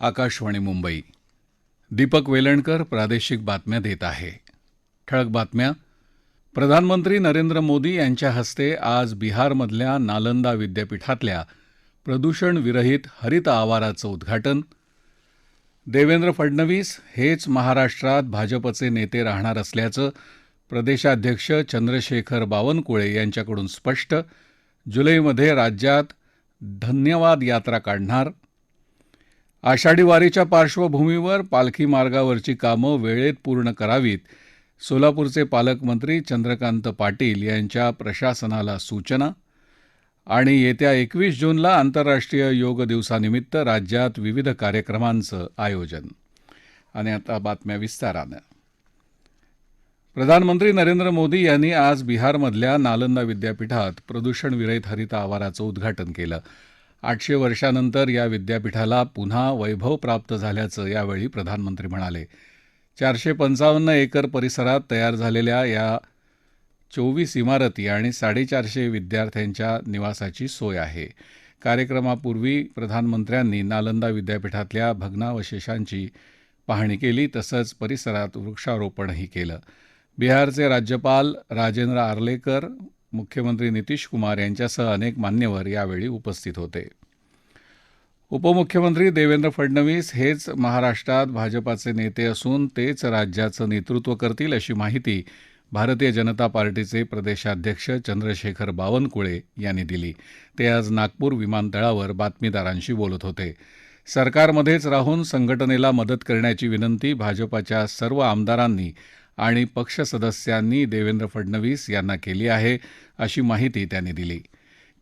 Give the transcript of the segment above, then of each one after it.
आकाशवाणी मुंबई. दीपक वेलणकर प्रादेशिक बातम्या देत आहे. ठळक बातम्या. प्रधानमंत्री नरेंद्र मोदी यांच्या हस्ते आज बिहारमधल्या नालंदा विद्यापीठातल्या प्रदूषणविरहित हरित आवाराचं उद्घाटन. देवेंद्र फडणवीस हेच महाराष्ट्रात भाजपचे नेते राहणार असल्याचं प्रदेशाध्यक्ष चंद्रशेखर बावनकुळे यांच्याकडून स्पष्ट. जुलैमध्ये राज्यात धन्यवाद यात्रा काढणार. आषाढी वारीच्या पार्श्वभूमीवर पालखी मार्गावरची कामं वेळेत पूर्ण करावीत सोलापूरचे पालकमंत्री चंद्रकांत पाटील यांच्या प्रशासनाला सूचना आणि येत्या एकवीस जूनला आंतरराष्ट्रीय योग दिवसानिमित्त राज्यात विविध कार्यक्रमांचं आयोजन. आणि आता बातम्या विस्तारानं. प्रधानमंत्री नरेंद्र मोदी यांनी आज बिहारमधल्या नालंदा विद्यापीठात प्रदूषणविरहित हरित आवाराचं उद्घाटन केलं. आठशे वर्षानंतर या विद्यापीठाला पुन्हा वैभव प्राप्त झाल्याचं यावेळी प्रधानमंत्री म्हणाले. चारशे पंचावन्न एकर परिसरात तयार झालेल्या या चोवीस इमारती आणि साडेचारशे विद्यार्थ्यांच्या निवासाची सोय आहे. कार्यक्रमापूर्वी प्रधानमंत्र्यांनी नालंदा विद्यापीठातल्या भग्नावशेषांची पाहणी केली तसंच परिसरात वृक्षारोपणही केलं. बिहारचे राज्यपाल राजेंद्र आर्लेकर मुख्यमंत्री नितीश कुमार यांच्यासह अनेक मान्यवर यावेळी उपस्थित होते. उपमुख्यमंत्री देवेंद्र फडणवीस हेच महाराष्ट्रात भाजपाचे नेते असून तेच राज्याचं नेतृत्व करतील अशी माहिती भारतीय जनता पार्टीचे प्रदेशाध्यक्ष चंद्रशेखर बावनकुळे यांनी दिली. ते आज नागपूर विमानतळावर बातमीदारांशी बोलत होते. सरकारमध्येच राहून संघटनेला मदत करण्याची विनंती भाजपाच्या सर्व आमदारांनी आणि पक्ष सदस्यांनी देवेंद्र फडणवीस यांना केली आहे अशी माहिती त्यांनी दिली.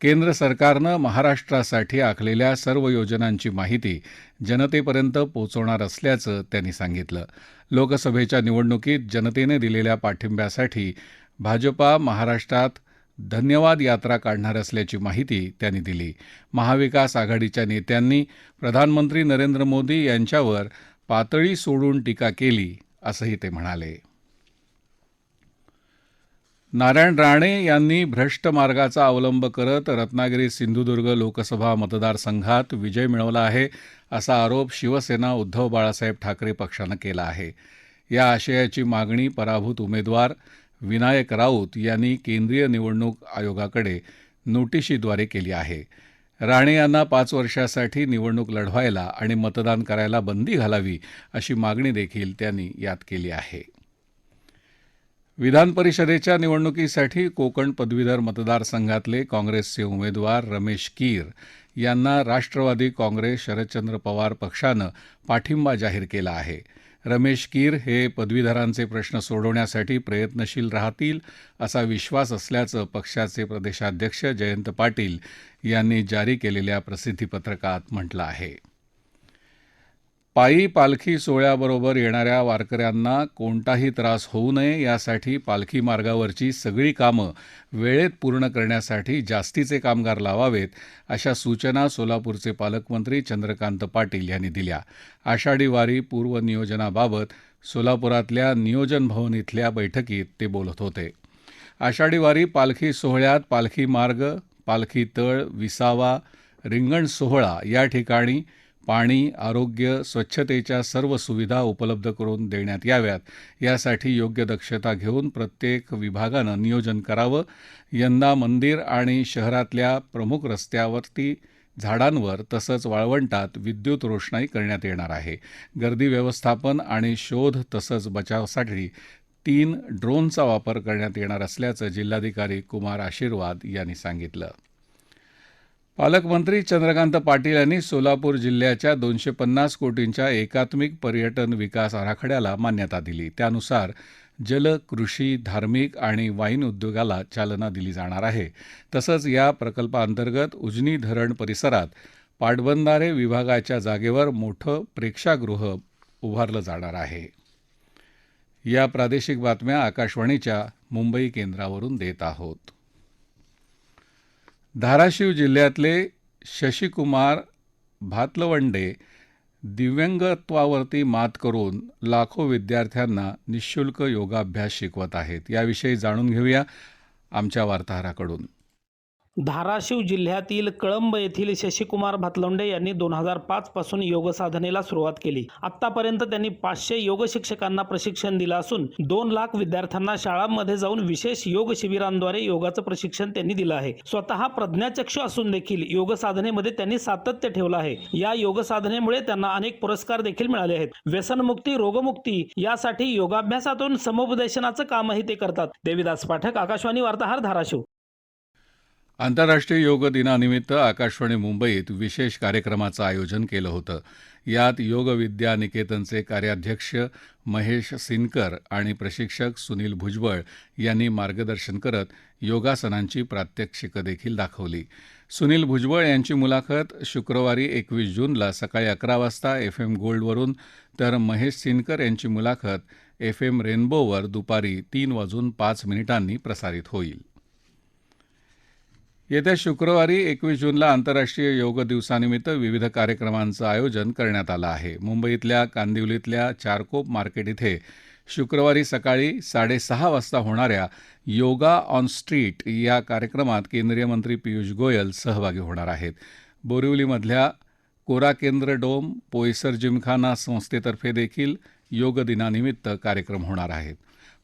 केंद्र सरकारनं महाराष्ट्रासाठी आखलेल्या सर्व योजनांची माहिती जनतेपर्यंत पोचवणार असल्याचं त्यांनी सांगितलं. लोकसभेच्या निवडणुकीत जनतेने दिलेल्या पाठिंब्यासाठी भाजपा महाराष्ट्रात धन्यवाद यात्रा काढणार असल्याची माहिती त्यांनी दिली. महाविकास आघाडीच्या नेत्यांनी प्रधानमंत्री नरेंद्र मोदी यांच्यावर पातळी सोडून टीका केली असंही ते म्हणाले. नारायण राणे यांनी भ्रष्ट मार्गाचा अवलंब करत रत्नागिरी सिंधुदुर्ग लोकसभा मतदारसंघात विजय मिळवला आहे असा आरोप शिवसेना उद्धव बाळासाहेब ठाकरे पक्षानं केला आहे. या आशयाची मागणी पराभूत उमेदवार विनायक राऊत यांनी केंद्रीय निवडणूक आयोगाकडे नोटिशीद्वारे केली आहे. राणे यांना पाच वर्षासाठी निवडणूक लढवायला आणि मतदान करायला बंदी घालावी अशी मागणी देखील त्यांनी यात केली आहे. विधान परिषदेच्या निवडणुकीसाठी कोकण पदवीधर मतदारसंघातले काँग्रेसचे उमेदवार रमेश कीर यांना राष्ट्रवादी काँग्रेस शरदचंद्र पवार पक्षानं पाठिंबा जाहीर केला आहे. रमेश कीर हे पदवीधरांचे प्रश्न सोडवण्यासाठी प्रयत्नशील राहतील असा विश्वास असल्याचं पक्षाचे प्रदेशाध्यक्ष जयंत पाटील यांनी जारी केलेल्या प्रसिद्धीपत्रकात म्हटलं आहे. पायी पालखी सोहळ्याबरोबर येणाऱ्या वारकऱ्यांना कोणताही त्रास होऊ नये यासाठी पालखी मार्गावरची सगळी कामं वेळेत पूर्ण करण्यासाठी जास्तीचे कामगार लावावेत अशा सूचना सोलापूरचे पालकमंत्री चंद्रकांत पाटील यांनी दिल्या. आषाढी वारी पूर्वनियोजनाबाबत सोलापुरातल्या नियोजन भवन इथल्या बैठकीत ते बोलत होते. आषाढी वारी पालखी सोहळ्यात पालखी मार्ग पालखी तळ विसावा रिंगण सोहळा या ठिकाणी पाणी आरोग्य स्वच्छतेच्या सर्व सुविधा उपलब्ध करून देण्यात याव्यात. यासाठी योग्य दक्षता घेऊन प्रत्येक विभागानं नियोजन करावं. यंदा मंदिर आणि शहरातल्या प्रमुख रस्त्यावरती झाडांवर तसंच वाळवंटात विद्युत रोषणाई करण्यात येणार आहे. गर्दी व्यवस्थापन आणि शोध तसंच बचावासाठी तीन ड्रोनचा वापर करण्यात येणार असल्याचं जिल्हाधिकारी कुमार आशीर्वाद यांनी सांगितलं. पालकमंत्री चंद्रकांत पाटील यांनी सोलापूर जिल्ह्याच्या दोनशे पन्नास कोटींच्या एकात्मिक पर्यटन विकास आराखड्याला मान्यता दिली. त्यानुसार जल कृषी धार्मिक आणि वाईन उद्योगाला चालना दिली जाणार आहे. तसंच या प्रकल्पाअंतर्गत उजनी धरण परिसरात पाटबंधारे विभागाच्या जागेवर मोठं प्रेक्षागृह उभारलं जाणार आहे. या प्रादेशिक बातम्या आकाशवाणीच्या मुंबई केंद्रावरून देत आहोत. धाराशिव जिल्ह्यातले शशिकुमार भातलवंडे दिव्यांगत्वावरती मात करून लाखो विद्यार्थ्यांना निशुल्क योगाभ्यास शिकवत आहेत. याविषयी जाणून घेऊया आमच्या वार्ताहराकडून. धाराशिव जिल्ह्यातील कळंब येथील शशिकुमार भातलोंडे यांनी दोन हजार पाच पासून योग साधनेला सुरुवात केली. आतापर्यंत त्यांनी पाचशे योग शिक्षकांना प्रशिक्षण दिलं असून दोन लाख विद्यार्थ्यांना शाळांमध्ये जाऊन विशेष योग शिबिरांद्वारे योगाचं प्रशिक्षण त्यांनी दिलं आहे. स्वतः प्रज्ञाचक्षू असून देखील योग साधनेमध्ये त्यांनी सातत्य ठेवलं आहे. या योग साधनेमुळे त्यांना अनेक पुरस्कार देखील मिळाले आहेत. व्यसनमुक्ती रोगमुक्ती यासाठी योगाभ्यासातून समुपदेशनाचं कामही ते करतात. देविदास पाठक आकाशवाणी वार्ताहर धाराशिव. आंतरराष्ट्रीय योग दिनानिमित्त आकाशवाणी मुंबईत विशेष कार्यक्रमाचं आयोजन केलं होतं. यात योग विद्या निकेतनचे कार्याध्यक्ष महेश सिनकर आणि प्रशिक्षक सुनील भुजबळ यांनी मार्गदर्शन करत योगासनांची प्रात्यक्षिकं देखील दाखवली. सुनील भुजबळ यांची मुलाखत शुक्रवारी एकवीस जूनला सकाळी अकरा वाजता एफ एम गोल्डवरून तर महेश सिनकर यांची मुलाखत एफ एम रेनबोवर दुपारी तीन वाजून पाच मिनिटांनी प्रसारित होईल. येत्या शुक्रवारी एकवीस जूनला आंतरराष्ट्रीय योग दिवसानिमित्त विविध कार्यक्रमांचं आयोजन करण्यात आलं आहे. मुंबईतल्या कांदिवलीतल्या चारकोप मार्केट इथे शुक्रवारी सकाळी साडेसहा वाजता होणाऱ्या योगा ऑन स्ट्रीट या कार्यक्रमात केंद्रीय मंत्री पियुष गोयल सहभागी होणार आहेत. बोरिवलीमधल्या कोरा केंद्र डोम पोयसर जिमखाना संस्थेतर्फे देखील योग दिनानिमित्त कार्यक्रम होणार आहेत.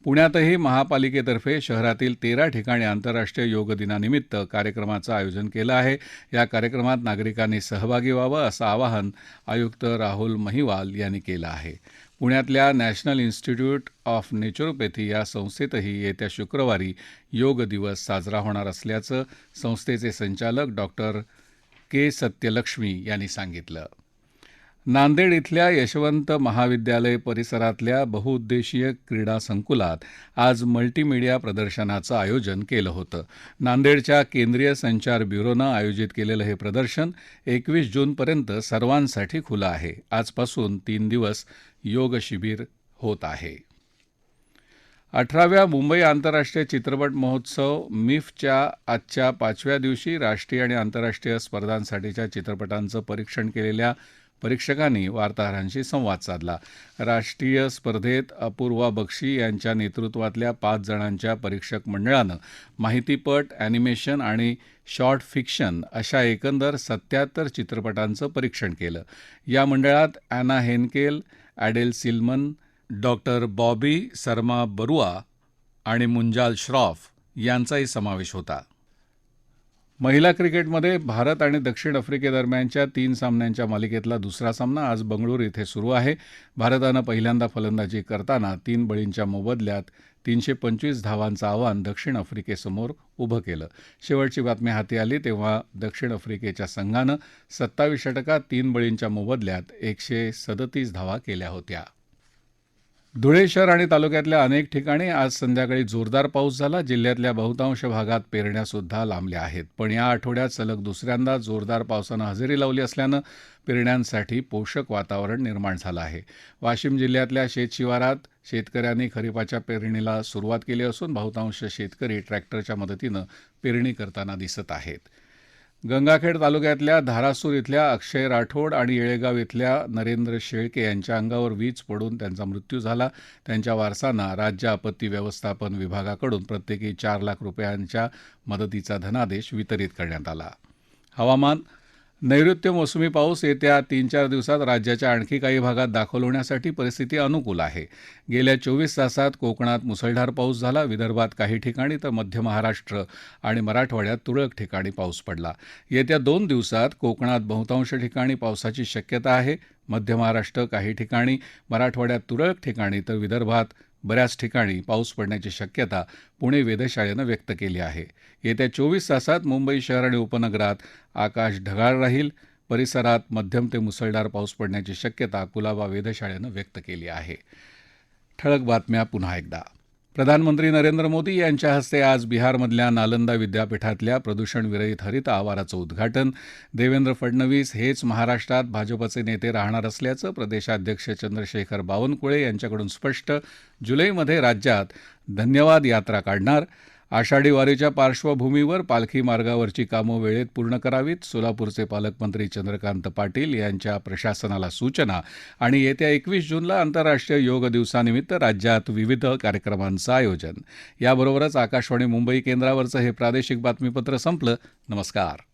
पुण्यातही महापालिकेतर्फे शहरातील तेरा ठिकाणी आंतरराष्ट्रीय योग दिनानिमित्त कार्यक्रमाचं आयोजन केलं आहे. या कार्यक्रमात नागरिकांनी सहभागी व्हावं असं आवाहन आयुक्त राहुल महिवाल यांनी केलं आहे. पुण्यातल्या नॅशनल इन्स्टिट्यूट ऑफ नेचरोपॅथी या संस्थेतही येत्या शुक्रवारी योग दिवस साजरा होणार असल्याचं संस्थेचे संचालक डॉक्टर के सत्यलक्ष्मी यांनी सांगितलं. नांदेड इथल्या यशवंत महाविद्यालय परिसरातल्या बहुउद्देशीय क्रीडा संकुलात आज मल्टीमीडिया प्रदर्शनाचं आयोजन केलं होतं. नांदेडच्या केंद्रीय संचार ब्युरोनं आयोजित केलेलं हे प्रदर्शन एकवीस जूनपर्यंत सर्वांसाठी खुलं आहे. आजपासून तीन दिवस योग शिबिर होत आहे. अठराव्या मुंबई आंतरराष्ट्रीय चित्रपट महोत्सव मिफच्या आजच्या पाचव्या दिवशी राष्ट्रीय आणि आंतरराष्ट्रीय स्पर्धांसाठीच्या चित्रपटांचं परीक्षण केलेल्या परीक्षकांनी वार्ताहरांशी संवाद साधला. राष्ट्रीय स्पर्धेत अपूर्वा बक्षी यांच्या नेतृत्वातल्या पाच जणांच्या परीक्षक मंडळानं माहितीपट ॲनिमेशन आणि शॉर्ट फिक्शन अशा एकंदर सत्याहत्तर चित्रपटांचं परीक्षण केलं. या मंडळात Anna Henkel Adele Silman doctor Bobby Sarma Barua आणि मुंजाल श्रॉफ यांचाही समावेश होता. महिला क्रिकेटमध्ये भारत आणि दक्षिण आफ्रिकेदरम्यानच्या तीन सामन्यांच्या मालिकेतला दुसरा सामना आज बंगळूर इथे सुरू आहे. भारतानं पहिल्यांदा फलंदाजी करताना तीन बळींच्या मोबदल्यात तीनशे पंचवीस धावांचं आव्हान दक्षिण आफ्रिकेसमोर उभं केलं. शेवटची बातमी हाती आली तेव्हा दक्षिण आफ्रिकेच्या संघानं सत्तावीस षटकात तीन बळींच्या मोबदल्यात एकशे सदतीस धावा केल्या होत्या. धुळे शहर आणि तालुक्यातल्या अनेक ठिकाणी आज संध्याकाळी जोरदार पाऊस झाला. जिल्ह्यातल्या बहुतांश भागात पेरण्यासुद्धा लांबल्या आहेत. पण या आठवड्यात सलग दुसऱ्यांदा जोरदार पावसानं हजेरी लावली असल्यानं पेरण्यांसाठी पोषक वातावरण निर्माण झालं आहे. वाशिम जिल्ह्यातल्या शेतशिवारात शेतकऱ्यांनी खरीपाच्या पेरणीला सुरुवात केली असून बहुतांश शेतकरी ट्रॅक्टरच्या मदतीनं पेरणी करताना दिसत आहेत. गंगाखेड तालुक्यातल्या धारासूर इथल्या अक्षय राठोड आणि येळेगाव इथल्या नरेंद्र शेळके यांच्या अंगावर वीज पडून त्यांचा मृत्यू झाला. त्यांच्या वारसांना राज्य आपत्ती व्यवस्थापन विभागाकडून प्रत्येकी चार लाख रुपयांच्या मदतीचा धनादेश वितरित करण्यात आला. हवामान नैऋत्य मोसमी पाऊस येत्या तीन चार दिवसात राज्याच्या आणखी काही भागात दाखल होण्यासाठी परिस्थिती अनुकूल आहे. गेल्या चोवीस तासात कोकणात मुसळधार पाऊस झाला. विदर्भात काही ठिकाणी तर मध्य महाराष्ट्र आणि मराठवाड्यात तुरळक ठिकाणी पाऊस पडला. येत्या दोन दिवसात कोकणात बहुतांश ठिकाणी पावसाची शक्यता आहे. मध्य महाराष्ट्र काही ठिकाणी मराठवाड्यात तुरळक ठिकाणी तर विदर्भात बऱ्याच ठिकाणी पाऊस पडण्याची शक्यता पुणे वेधशाळेनं व्यक्त केली आहे. येत्या चोवीस तासात मुंबई शहर आणि उपनगरात आकाश ढगाळ राहील. परिसरात मध्यम ते मुसळधार पाऊस पडण्याची शक्यता कुलाबा वेधशाळेनं व्यक्त केली आहे. ठळक बातम्या पुन्हा एकदा. प्रधानमंत्री नरेंद्र मोदी यांच्या हस्ते आज बिहारमधल्या नालंदा विद्यापीठातल्या प्रदूषणविरहित हरित आवाराचं उद्घाटन. देवेंद्र फडणवीस हेच महाराष्ट्रात भाजपचे नेते राहणार असल्याचं प्रदेशाध्यक्ष चंद्रशेखर बावनकुळे यांच्याकडून स्पष्ट. जुलैमध्ये राज्यात धन्यवाद यात्रा काढणार. आषाढी वारीच्या पार्श्वभूमीवर पालखी मार्गावरची कामं वेळेत पूर्ण करावीत. सोलापूरचे पालकमंत्री चंद्रकांत पाटील यांच्या प्रशासनाला सूचना आणि येत्या एकवीस जूनला आंतरराष्ट्रीय योग दिवसानिमित्त राज्यात विविध कार्यक्रमांचं आयोजन. याबरोबरच आकाशवाणी मुंबई केंद्रावरचं हे प्रादेशिक बातमीपत्र संपलं. नमस्कार.